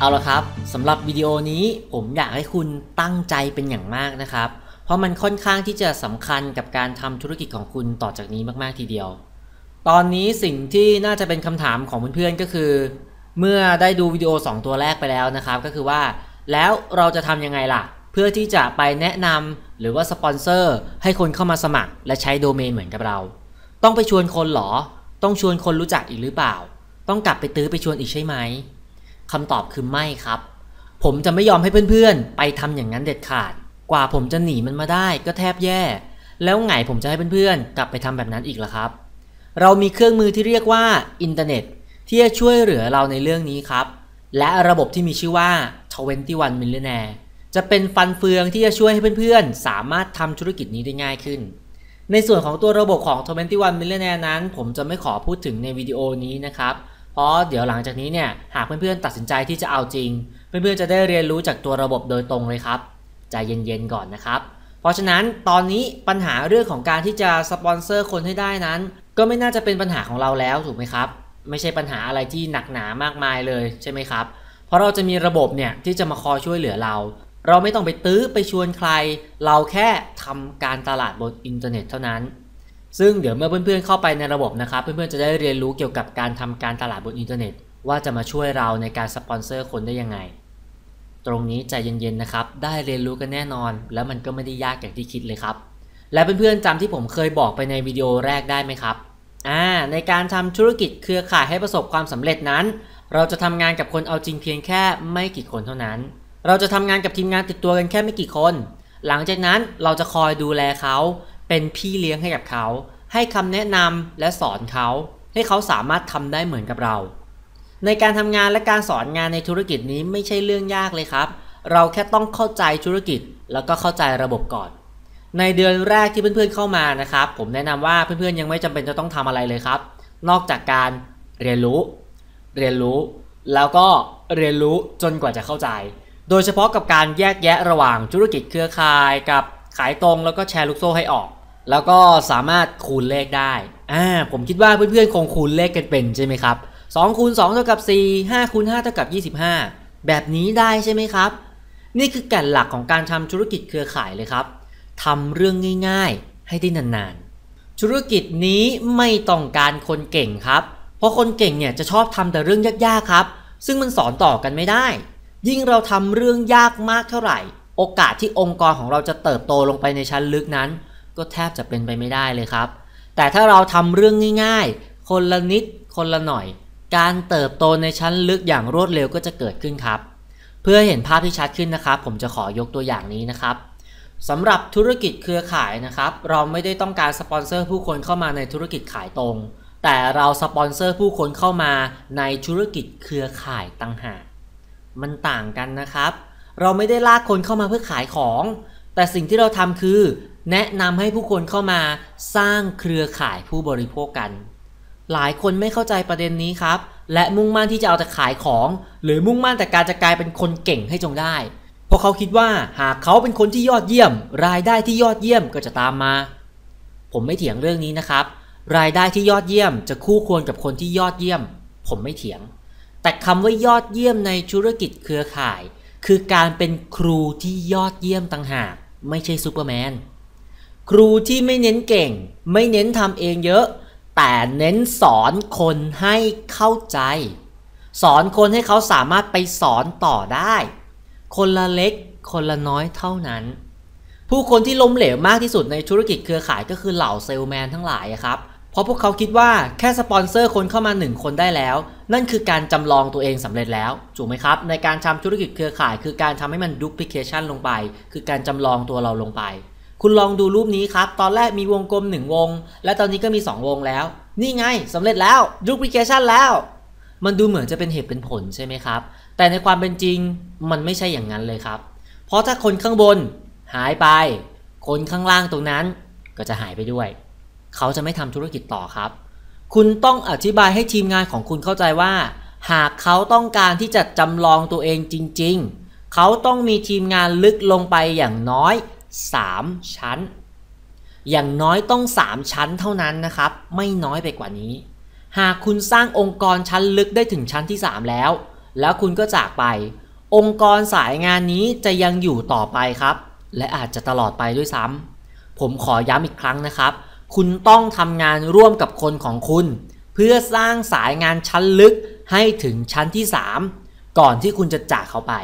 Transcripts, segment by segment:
เอาละครับสำหรับวิดีโอนี้ผมอยากให้คุณตั้งใจเป็นอย่างมากนะครับ เพราะมันค่อนข้างที่จะสำคัญกับการทำธุรกิจของคุณต่อจากนี้มากๆทีเดียว ตอนนี้สิ่งที่น่าจะเป็นคำถามของเพื่อนๆก็คือ เมื่อได้ดูวิดีโอ 2 ตัวแรกไปแล้วนะครับ ก็คือว่า แล้วเราจะทำยังไงล่ะ เพื่อที่จะไปแนะนำหรือว่าสปอนเซอร์ให้คนเข้ามาสมัคร และใช้โดเมนเหมือนกับเรา ต้องไปชวนคนหรอ ต้องชวนคนรู้จักอีกหรือเปล่า ต้องกลับไปตื้อไปชวนอีกใช่ไหม คำตอบคือไม่ครับ ผมจะไม่ยอมให้เพื่อนๆ ไปทำอย่างนั้นเด็ดขาด กว่าผมจะหนีมันมาได้ก็แทบแย่ แล้วไงผมจะให้เพื่อนๆ กลับไปทำแบบนั้นอีกล่ะครับ เรามีเครื่องมือที่เรียกว่าอินเทอร์เน็ตที่จะช่วยเหลือเราในเรื่องนี้ครับ และระบบที่มีชื่อว่า 21 Millionaire จะเป็นฟันเฟืองที่จะช่วยให้เพื่อนๆ สามารถทำธุรกิจนี้ได้ง่ายขึ้น ในส่วนของตัวระบบของ 21 Millionaire นั้น ผมจะไม่ขอพูดถึงในวิดีโอนี้นะครับ ราะเดี๋ยวหลังจากนี้เนี่ยหากเพื่อนๆตัดสินใจที่จะเอาจริง เพื่อนๆจะได้เรียนรู้จากตัวระบบโดยตรงเลยครับใจเย็นๆก่อนนะครับ เพราะฉะนั้นตอนนี้ปัญหาเรื่องของการที่จะสปอนเซอร์คนให้ได้นั้น ก็ไม่น่าจะเป็นปัญหาของเราแล้วถูกไหมครับ ไม่ใช่ปัญหาอะไรที่หนักหนามากมายเลยใช่ไหมครับ เพราะเราจะมีระบบเนี่ยที่จะมาคอยช่วยเหลือเรา เราไม่ต้องไปตื้อไปชวนใคร เราแค่ทำการตลาดบนอินเทอร์เน็ตเท่านั้น ซึ่งเดี๋ยวเมื่อเพื่อนๆเข้าไปในระบบนะครับ เพื่อนๆจะได้เรียนรู้เกี่ยวกับการทำการตลาดบนอินเทอร์เน็ต ว่าจะมาช่วยเราในการสปอนเซอร์คนได้ยังไง ตรงนี้ใจเย็นๆนะครับ ได้เรียนรู้กันแน่นอน แล้วมันก็ไม่ได้ยากอย่างที่คิดเลยครับ และเพื่อนๆจำที่ผมเคยบอกไปในวิดีโอแรกได้ไหมครับอ่าในการทำธุรกิจเครือข่ายให้ประสบความสำเร็จนั้น เราจะทำงานกับคนเอาจริงเพียงแค่ไม่กี่คนเท่านั้น เราจะทำงานกับทีมงานติดตัวกันแค่ไม่กี่คน หลังจากนั้นเราจะคอยดูแลเขา เป็นพี่เลี้ยงให้กับเขา ให้คำแนะนำและสอนเขา ให้เขาสามารถทำได้เหมือนกับเรา ในการทำงานและการสอนงานในธุรกิจนี้ไม่ใช่เรื่องยากเลยครับ เราแค่ต้องเข้าใจธุรกิจ แล้วก็เข้าใจระบบก่อน ในเดือนแรกที่เพื่อนๆเข้ามานะครับ ผมแนะนำว่าเพื่อนๆยังไม่จำเป็นจะต้องทำอะไรเลยครับ นอกจากการเรียนรู้ เรียนรู้ แล้วก็เรียนรู้จนกว่าจะเข้าใจ โดยเฉพาะกับการแยกแยะระหว่างธุรกิจเครือข่ายกับขายตรงแล้วก็แชร์ลูกโซ่ให้ออก แล้วก็สามารถคูณเลขได้อ่าผมคิดว่าเพื่อนๆคงคูณเลขกันเป็นใช่ไหมครับ2คูณ2เท่ากับ 4 5คูณ5เท่ากับ 25 แบบนี้ได้ใช่ไหมครับ นี่คือแก่นหลักของการทำธุรกิจเครือข่ายเลยครับทำเรื่องง่ายๆ ให้ได้นานๆ ธุรกิจนี้ไม่ต้องการคนเก่งครับ เพราะคนเก่งเนี่ยจะชอบทำแต่เรื่องยากๆครับ ซึ่งมันสอนต่อกันไม่ได้ ยิ่งเราทำเรื่องยากมากเท่าไหร่ โอกาสที่องค์กรของเราจะเติบโตลงไปในชั้นลึกนั้น ก็แทบจะเป็นไปไม่ได้เลยครับ แต่ถ้าเราทำเรื่องง่าย ๆ คนละนิดคนละหน่อย การเติบโตในชั้นลึกอย่างรวดเร็วก็จะเกิดขึ้นครับ เพื่อเห็นภาพที่ชัดขึ้นนะครับ ผมจะขอยกตัวอย่างนี้นะครับสำหรับธุรกิจเครือข่ายนะครับ เราไม่ได้ต้องการสปอนเซอร์ผู้คนเข้ามาในธุรกิจขายตรง แต่เราสปอนเซอร์ผู้คนเข้ามาในธุรกิจเครือข่ายต่างหากมันต่างกันนะครับ เราไม่ได้ลากคนเข้ามาเพื่อขายของ แต่สิ่งที่เราทำคือ แนะนำให้ผู้คนเข้ามาสร้างเครือข่ายผู้บริโภคกัน หลายคนไม่เข้าใจประเด็นนี้ครับ และมุ่งมั่นที่จะเอาแต่ขายของ หรือมุ่งมั่นแต่การจะกลายเป็นคนเก่งให้จงได้ เพราะเขาคิดว่าหากเขาเป็นคนที่ยอดเยี่ยม รายได้ที่ยอดเยี่ยมก็จะตามมา ผมไม่เถียงเรื่องนี้นะครับ รายได้ที่ยอดเยี่ยม จะคู่ควรกับคนที่ยอดเยี่ยม ผมไม่เถียง แต่คำว่ายอดเยี่ยมในธุรกิจเครือข่าย คือการเป็นครูที่ยอดเยี่ยมต่างหาก ไม่ใช่ซูเปอร์แมน ครูที่ไม่เน้นเก่ง ไม่เน้นทำเองเยอะ แต่เน้นสอนคนให้เข้าใจ สอนคนให้เขาสามารถไปสอนต่อได้ คนละเล็ก คนละน้อยเท่านั้น ผู้คนที่ล้มเหลวมากที่สุดในธุรกิจเครือข่ายก็คือเหล่าเซลแมนทั้งหลายครับเพราะพวกเขาคิดว่าแค่สปอนเซอร์คนเข้ามาหนึ่งคนได้แล้ว นั่นคือการจำลองตัวเองสำเร็จแล้วถูกไหมครับ ในการทำธุรกิจเครือข่าย คือการทำให้มันดูพลิเคชันลงไป คือการจำลองตัวเราลงไป คุณลองดูรูปนี้ครับ ตอนแรกมีวงกลม 1 วง และตอนนี้ก็มี 2 วงแล้ว นี่ไงสำเร็จแล้วดูพิเคชันแล้ว มันดูเหมือนจะเป็นเหตุเป็นผลใช่ไหมครับ แต่ในความเป็นจริงมันไม่ใช่อย่างนั้นเลยครับ เพราะถ้าคนข้างบนหายไป คนข้างล่างตรงนั้นก็จะหายไปด้วย เขาจะไม่ทำธุรกิจต่อครับ คุณต้องอธิบายให้ทีมงานของคุณเข้าใจว่า หากเขาต้องการที่จะจำลองตัวเองจริง ๆ เขาต้องมีทีมงานลึกลงไปอย่างน้อย 3 ชั้น อย่างน้อยต้อง 3 ชั้นเท่านั้นนะครับ ไม่น้อยไปกว่านี้ หากคุณสร้างองค์กรชั้นลึกได้ถึงชั้นที่ 3 แล้ว แล้วคุณก็จากไป องค์กรสายงานนี้จะยังอยู่ต่อไปครับ และอาจจะตลอดไปด้วยซ้ำผมขอย้ำอีกครั้งนะครับ คุณต้องทำงานร่วมกับคนของคุณ เพื่อสร้างสายงานชั้นลึกให้ถึงชั้นที่ 3 ก่อนที่คุณจะจากเขาไป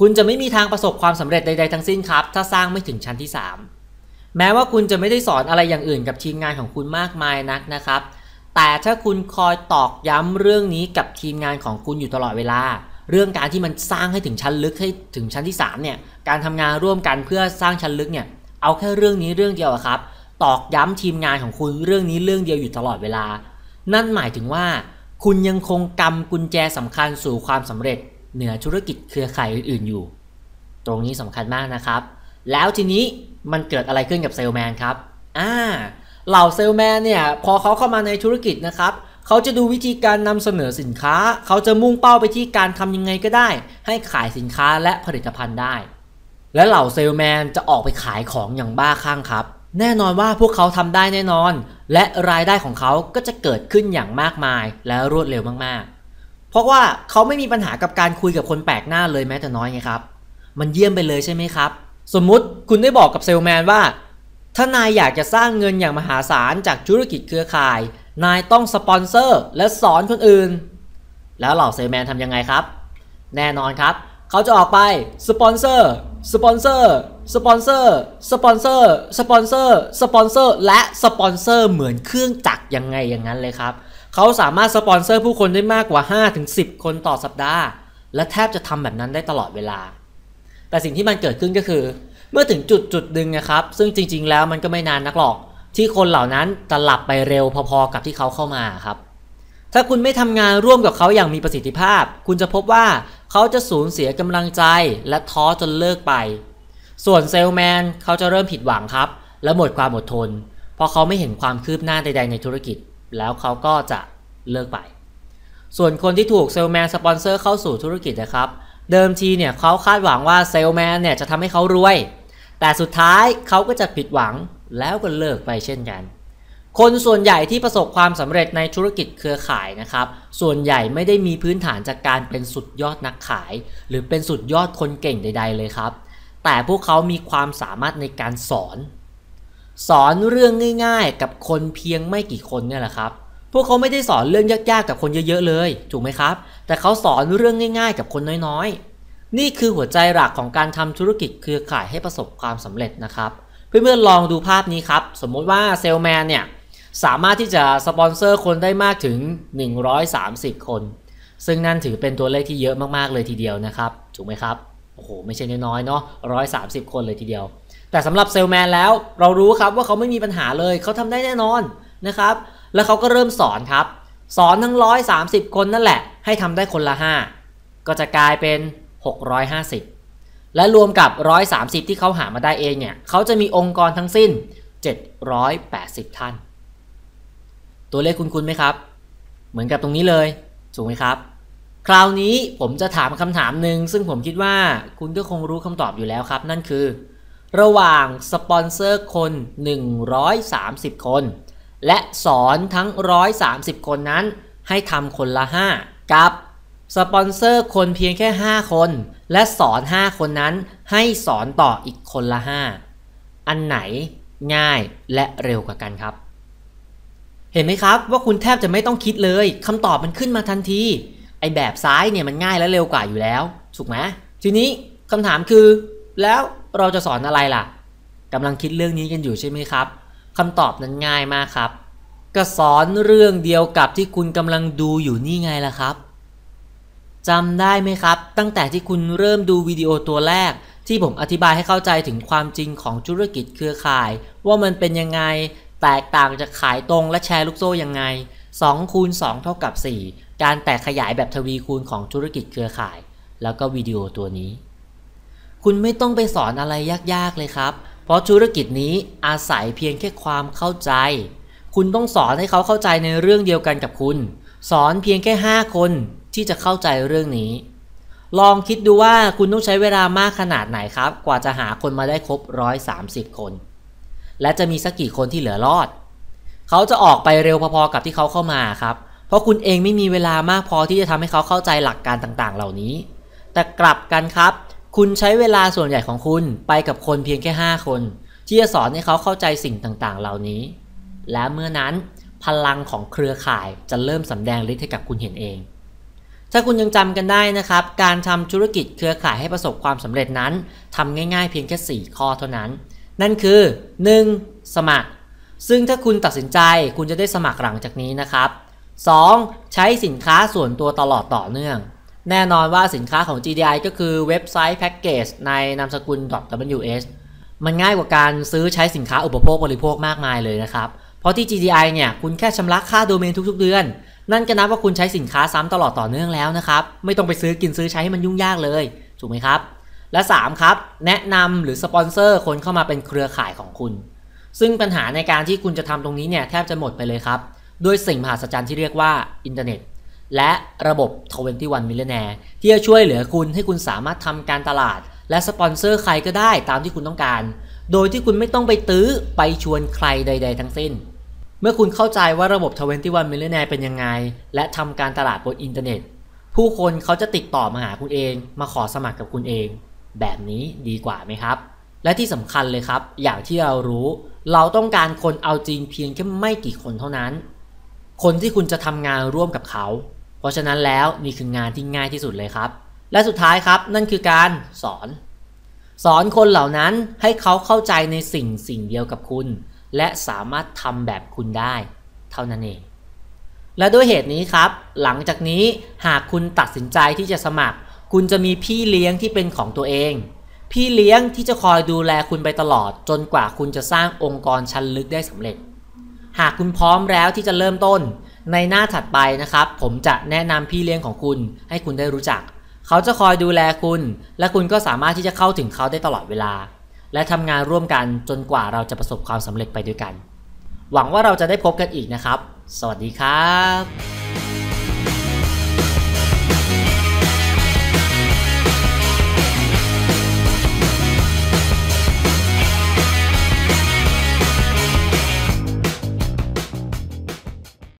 คุณจะไม่มีทางประสบความสำเร็จใดๆทั้งสิ้นครับ ถ้าสร้างไม่ถึงชั้นที่ 3 แม้ว่าคุณจะไม่ได้สอนอะไรอย่างอื่นกับทีมงานของคุณมากมายนักนะครับ แต่ถ้าคุณคอยตอกย้ำเรื่องนี้กับทีมงานของคุณอยู่ตลอดเวลา เรื่องการที่มันสร้างให้ถึงชั้นลึกให้ถึงชั้นที่3เนี่ย การทำงานร่วมกันเพื่อสร้างชั้นลึกเนี่ย เอาแค่เรื่องนี้เรื่องเดียวครับ ตอกย้ำทีมงานของคุณเรื่องนี้เรื่องเดียวอยู่ตลอดเวลา นั่นหมายถึงว่า คุณยังคงกำกุญแจสำคัญสู่ความสำเร็จ เหนือธุรกิจเครือข่ายอื่นๆอยู่ ตรงนี้สำคัญมากนะครับ แล้วทีนี้มันเกิดอะไรขึ้นกับเซลแมนครับอ่าเหล่าเซลแมนเนี่ยพอเขาเข้ามาในธุรกิจนะครับเขาจะดูวิธีการนำเสนอสินค้า เขาจะมุ่งเป้าไปที่การทำยังไงก็ได้ ให้ขายสินค้าและผลิตภัณฑ์ได้ และเหล่าเซลแมนจะออกไปขายของอย่างบ้าคลั่งครับ แน่นอนว่าพวกเขาทำได้แน่นอน และรายได้ของเขาก็จะเกิดขึ้นอย่างมากมายและรวดเร็วมากๆ เพราะว่าเขาไม่มีปัญหากับการคุยกับคนแปลกหน้าเลยแม้แต่น้อยไงครับ มันเยี่ยมไปเลยใช่ไหมครับ สมมุติคุณได้บอกกับเซลแมนว่า ถ้านายอยากจะสร้างเงินอย่างมหาศาลจากธุรกิจเครือข่าย นายต้องสปอนเซอร์และสอนคนอื่น แล้วเหล่าเซลแมนทำยังไงครับ แน่นอนครับ เขาจะออกไปสปอนเซอร์สปอนเซอร์สปอนเซอร์ สปอนเซอร์ สปอนเซอร์ สปอนเซอร์ และสปอนเซอร์เหมือนเครื่องจักรยังไงอย่างนั้นเลยครับ เขาสามารถสปอนเซอร์ผู้คนได้มากกว่า 5-10 คนต่อสัปดาห์ และแทบจะทำแบบนั้นได้ตลอดเวลา แต่สิ่งที่มันเกิดขึ้นก็คือ เมื่อถึงจุดจุดหนึ่งนะครับ ซึ่งจริง ๆ แล้วมันก็ไม่นานนักหรอก ที่คนเหล่านั้นจะหลับไปเร็วพอๆกับที่เขาเข้ามาครับ ถ้าคุณไม่ทำงานร่วมกับเขาอย่างมีประสิทธิภาพ คุณจะพบว่าเขาจะสูญเสียกำลังใจ และท้อจนเลิกไป ส่วนเซลแมนเขาจะเริ่มผิดหวังครับ และหมดความอดทน เพราะเขาไม่เห็นความคืบหน้าใด ๆ ในธุรกิจ แล้วเขาก็จะเลิกไป ส่วนคนที่ถูกเซลแมนสปอนเซอร์เข้าสู่ธุรกิจนะครับ เดิมทีเนี่ยเขาคาดหวังว่าเซลแมนเนี่ยจะทำให้เขารวย แต่สุดท้ายเขาก็จะผิดหวังแล้วก็เลิกไปเช่นกัน คนส่วนใหญ่ที่ประสบความสำเร็จในธุรกิจเครือข่ายนะครับ ส่วนใหญ่ไม่ได้มีพื้นฐานจากการเป็นสุดยอดนักขาย หรือเป็นสุดยอดคนเก่งใด ๆ เลยครับ แต่พวกเขามีความสามารถในการสอน สอนเรื่องง่ายๆ กับคนเพียงไม่กี่คนเนี่ยแหละครับ พวกเขาไม่ได้สอนเรื่องยากๆกับคนเยอะๆเลย ถูกไหมครับ แต่เขาสอนเรื่องง่ายๆ กับคนน้อยๆ นี่คือหัวใจหลักของการทำธุรกิจเครือข่ายให้ประสบความสำเร็จนะครับ เพื่อนๆลองดูภาพนี้ครับ สมมติว่าเซลแมนเนี่ยสามารถที่จะสปอนเซอร์คนได้มากถึง 130 คน ซึ่งนั่นถือเป็นตัวเลขที่เยอะมากๆเลยทีเดียวนะครับ ถูกไหมครับ โอ้โห ไม่ใช่น้อยๆเนาะ130 คนเลยทีเดียว แต่สำหรับเซลแมนแล้วเรารู้ครับว่าเขาไม่มีปัญหาเลยเขาทำได้แน่นอนนะครับ แล้วเขาก็เริ่มสอนครับ สอนทั้ง 130 คนนั่นแหละ ให้ทำได้คนละ 5 ก็จะกลายเป็น 650 และรวมกับ 130 ที่เขาหามาได้เองเนี่ยเขาจะมีองค์กรทั้งสิ้น 780 ท่าน ตัวเลขคุณคุณไหมครับ เหมือนกับตรงนี้เลยถูกไหมครับ คราวนี้ผมจะถามคำถามหนึ่งซึ่งผมคิดว่าคุณก็คงรู้คำตอบอยู่แล้วครับ นั่นคือ ระหว่างสปอนเซอร์คน 130 คน และสอนทั้ง 130 คนนั้น ให้ทำคนละ 5 กับสปอนเซอร์คนเพียงแค่ 5 คน และสอน 5 คนนั้น ให้สอนต่ออีกคนละ 5 อันไหนง่ายและเร็วกว่ากันครับ เห็นไหมครับว่าคุณแทบจะไม่ต้องคิดเลยคำตอบมันขึ้นมาทันทีไอแบบซ้ายเนี่ยมันง่ายและเร็วกว่าอยู่แล้ว ถูกไหมทีนี้คำถามคือแล้ว เราจะสอนอะไรล่ะกำลังคิดเรื่องนี้กันอยู่ใช่ไหมครับคำตอบนั้นง่ายมากครับ ก็สอนเรื่องเดียวกับที่คุณกำลังดูอยู่นี่ไงล่ะครับจำได้ไหมครับ ตั้งแต่ที่คุณเริ่มดูวิดีโอตัวแรก ที่ผมอธิบายให้เข้าใจถึงความจริงของธุรกิจเครือข่าย ว่ามันเป็นยังไงแตกต่างจากขายตรงและแชร์ลูกโซ่ยังไง2คูณ2เท่ากับ 4 การแตกขยายแบบทวีคูณของธุรกิจเครือข่าย แล้วก็วิดีโอตัวนี้ คุณไม่ต้องไปสอนอะไรยากๆเลยครับ เพราะธุรกิจนี้อาศัยเพียงแค่ความเข้าใจ คุณต้องสอนให้เขาเข้าใจในเรื่องเดียวกันกับคุณ สอนเพียงแค่ 5 คนที่จะเข้าใจเรื่องนี้ ลองคิดดูว่าคุณต้องใช้เวลามากขนาดไหนครับ กว่าจะหาคนมาได้ครบ 130 คน และจะมีสักกี่คนที่เหลือรอด เขาจะออกไปเร็วพอๆกับที่เขาเข้ามาครับ เพราะคุณเองไม่มีเวลามากพอที่จะทำให้เขาเข้าใจหลักการต่างๆ เหล่านี้ แต่กลับกันครับ คุณใช้เวลาส่วนใหญ่ของคุณไปกับคนเพียงแค่ 5 คน ที่จะสอนให้เขาเข้าใจสิ่งต่างๆ เหล่านี้ และเมื่อนั้นพลังของเครือข่ายจะเริ่มสำแดงฤทธิ์ให้กับคุณเห็นเอง ถ้าคุณยังจำกันได้นะครับ การทำธุรกิจเครือข่ายให้ประสบความสำเร็จนั้นทำง่ายๆ เพียงแค่ 4 ข้อเท่านั้น นั่นคือ 1. สมัคร ซึ่งถ้าคุณตัดสินใจคุณจะได้สมัครหลังจากนี้นะครับ 2. ใช้สินค้าส่วนตัวตลอดต่อเนื่อง แน่นอนว่าสินค้าของ GDI ก็คือเว็บไซต์แพ็กเกจในนามสกุล .ws มันง่ายกว่าการซื้อใช้สินค้าอุปโภคบริโภคมากมายเลยนะครับ เพราะที่ GDI เนี่ยคุณแค่ชำระค่าโดเมนทุกๆ เดือน นั่นก็นับว่าคุณใช้สินค้าซ้ำตลอดต่อเนื่องแล้วนะครับ ไม่ต้องไปซื้อกินซื้อใช้ให้มันยุ่งยากเลย ถูกไหมครับ และ 3 ครับ แนะนำหรือสปอนเซอร์คนเข้ามาเป็นเครือข่ายของคุณ ซึ่งปัญหาในการที่คุณจะทำตรงนี้เนี่ยแทบจะหมดไปเลยครับ ด้วยสิ่งมหัศจรรย์ที่เรียกว่าอินเทอร์เน็ต และระบบ 21 Millionaire ที่จะช่วยเหลือคุณให้คุณสามารถทำการตลาด และสปอนเซอร์ใครก็ได้ตามที่คุณต้องการ โดยที่คุณไม่ต้องไปตื้อไปชวนใครใด ๆ ทั้งสิ้น เมื่อคุณเข้าใจว่าระบบ 21 Millionaire เป็นยังไง และทำการตลาดบนอินเทอร์เน็ต ผู้คนเขาจะติดต่อมาหาคุณเอง มาขอสมัครกับคุณเอง แบบนี้ดีกว่าไหมครับ และที่สำคัญเลยครับ อย่างที่เรารู้ เราต้องการคนเอาจริงเพียงแค่ไม่กี่คนเท่านั้น คนที่คุณจะทำงานร่วมกับเขา ราะฉะนั้นแล้วนี่คืองานที่ง่ายที่สุดเลยครับ และสุดท้ายครับนั่นคือการสอน สอนคนเหล่านั้นให้เขาเข้าใจในสิ่งสิ่งเดียวกับคุณ และสามารถทำแบบคุณได้ เท่านั้นเอง และด้วยเหตุนี้ครับ หลังจากนี้หากคุณตัดสินใจที่จะสมัคร คุณจะมีพี่เลี้ยงที่เป็นของตัวเองพี่เลี้ยงที่จะคอยดูแลคุณไปตลอด จนกว่าคุณจะสร้างองค์กรชั้นลึกได้สำเร็จ หากคุณพร้อมแล้วที่จะเริ่มต้น ในหน้าถัดไปนะครับ ผมจะแนะนำพี่เลี้ยงของคุณ ให้คุณได้รู้จัก เขาจะคอยดูแลคุณ และคุณก็สามารถที่จะเข้าถึงเขาได้ตลอดเวลา และทำงานร่วมกันจนกว่าเราจะประสบความสำเร็จไปด้วยกัน หวังว่าเราจะได้พบกันอีกนะครับ สวัสดีครับ